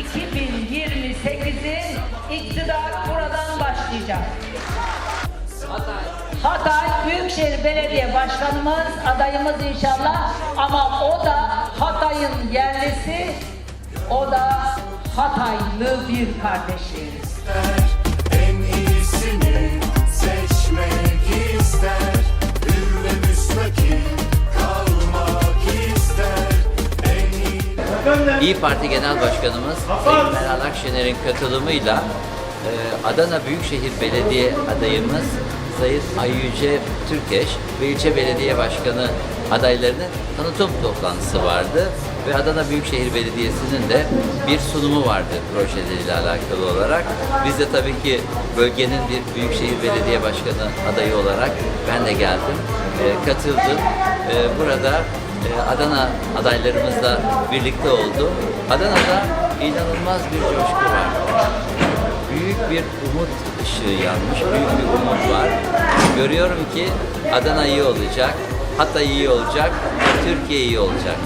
2028'in iktidarı buradan başlayacak. Hatay Büyükşehir Belediye Başkanımız adayımız inşallah ama o da Hatay'ın yerlisi, o da Hataylı bir kardeşimiz. İyi Parti Genel Başkanımız Sayın Meral Akşener'in katılımıyla e, Adana Büyükşehir Belediye adayımız Sayın Ayyüce Türkeş ve ilçe belediye başkanı adaylarının tanıtım toplantısı vardı ve Adana Büyükşehir Belediyesi'nin de bir sunumu vardı projeleriyle alakalı olarak. Biz de tabii ki bölgenin bir Büyükşehir Belediye Başkanı adayı olarak ben de geldim, e, katıldım. E, burada Adana adaylarımızla birlikte oldu. Adana'da inanılmaz bir coşku var. Büyük bir umut ışığı yanmış, büyük bir umut var. Görüyorum ki Adana iyi olacak, Hatay iyi olacak, Türkiye iyi olacak.